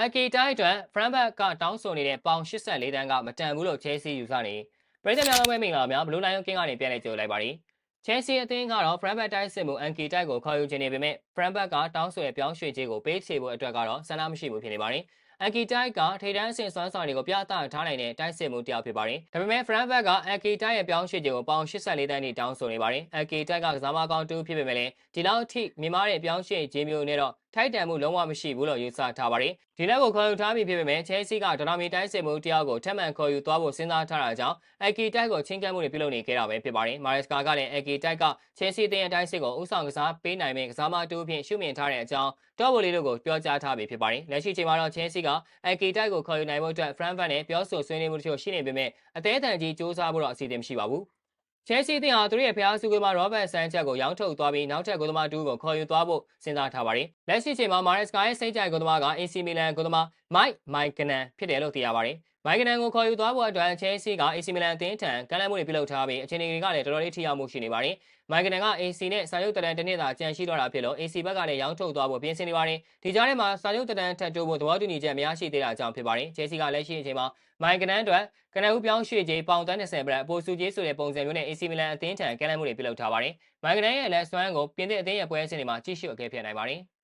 အကီတိုင်းအတွက်ဖရန်ဘတ်ကတောင်းဆိုနေတဲ့ပေါင်84တန်းကမတန်ဘူးလို့ချဲစီယူဆနေပရိသတ်များလုံးပဲမင်္ဂလာများဘလူးလိုင်းကင်းကနေပြန်လည်ကြိုလိုက်ပါသည်ချဲစီအသင်းကတော့ဖရန်ဘတ်တိုင်းစစ်မှုအန်ကီတိုက်ကိုခေါ်ယူခြင်းနေပေမဲ့ဖရန်ဘတ်ကတောင်းဆိုတဲ့ပြောင်းရွှေ့ခြင်းကိုပေးချေဖို့အတွက်ကတော့ဆန္ဒမရှိဘူးဖြစ်နေပါတယ်အန်ကီတိုက်ကထိဒန်းအဆင့်စွမ်းဆောင်တွေကိုပြသထားနိုင်တဲ့တိုက်စစ်မှုတယောက်ဖြစ်ပါတယ်။ဒါပေမဲ့ Frank Beck ကအန်ကီတိုက်ရဲ့ပြောင်းရွှေ့ခြင်းကိုပေါင်84တန်းထိတောင်းဆိုနေပါတယ်။အန်ကီတိုက်ကကစားမကောင်းတူဖြစ်ပေမဲ့လည်းဒီလောက်ထိမြင်မာတဲ့ပြောင်းရွှေ့ခြင်းမျိုးနဲ့တော့ ထိုက်တန်မှုလုံးဝမရှိဘူးလို့ယူဆထားပါတယ်။ဒီလက်ကိုခေါ်ယူထားပြီးဖြစ်ပေမဲ့ချဲစီကဒေါ်လာမီတိုက်စစ်မှုတယောက်ကိုထပ်မံခေါ်ယူသွားဖို့စဉ်းစားထားတာကြောင့်အန်ကီတိုက်ကိုချင်းကပ်မှုတွေပြုလုပ်နေခဲ့တာပဲဖြစ်ပါတယ်။မာရက်စကာကလည်းအန်ကီတိုက်ကချဲစီတဲ့အတိုင်းစစ်ကိုဥဆောင်ကစားပေးနိုင်မဲ့ကစားမတူအဖြစ်ရှုမြင်ထားတဲ့အကြောင်းတော့ဘိုလီတို့ကိုပြောကြားထားပြီးဖြစ်ပါတယ်။လက်ရှိချိန်မှာတော့ချဲစီကအန်ကီတိုက်ကိုခေါ်ယူနိုင်ဖို့အတွက်ဖရန်ဖန်နဲ့ပြောဆိုဆွေးနွေးမှုတချို့ရှိနေပေမဲ့အသေးအတန်ကြီးစ조사ဖို့တော့အစီအစဉ်မရှိပါဘူး။ ချဲစီတင်ဟာသူတို့ရဲ့ဖျားစုကွေးမှာရောဘတ်ဆန်ချက်ကိုရောင်းထုတ်သွားပြီးနောက်ထပ်ဂိုးသမားတူကိုခေါ်ယူသွားဖို့စဉ်းစားထားပါတယ်။လက်ရှိချိန်မှာမာရက်စကာရဲ့စိတ်ကြိုက်ဂိုးသမားက AC မီလန်ဂိုးသမားမိုက်မိုက်ကနန်ဖြစ်တယ်လို့သိရပါတယ်။ မိုက်ကနန်ကိုခေါ်ယူသွားဖို့အတွက်ချဲစီက AC မီလန်အသင်းထံကမ်းလှမ်းမှုတွေပြုလုပ်ထားပြီးအခြေအနေတွေကလည်းတော်တော်လေးထိရောက်မှုရှိနေပါတယ်။မိုက်ကနန်က AC နဲ့စာချုပ်တရန်တစ်နှစ်သာကြံရှိတော့တာဖြစ်လို့ AC ဘက်ကလည်းရောင်းထုတ်သွားဖို့ပြင်ဆင်နေပါတယ်။ဒီကြားထဲမှာစာချုပ်တရန်ထပ်တိုးဖို့သဘောတူညီချက်မရရှိသေးတာကြောင့်ဖြစ်ပါတယ်။ချဲစီကလက်ရှိအချိန်မှာမိုက်ကနန်အတွက်ကနဦးပြောင်းရွှေ့ကြေးပေါင်တန်း30ပြတ်အပိုစုကြေးဆိုတဲ့ပုံစံမျိုးနဲ့ AC မီလန်အသင်းထံကမ်းလှမ်းမှုတွေပြုလုပ်ထားပါတယ်။မိုက်ကနန်ရဲ့လက်စွမ်းကိုပြင်သစ်အသင်းရဲ့ပွဲစဉ်တွေမှာကြည့်ရှုအကဲဖြတ်နိုင်ပါတယ်။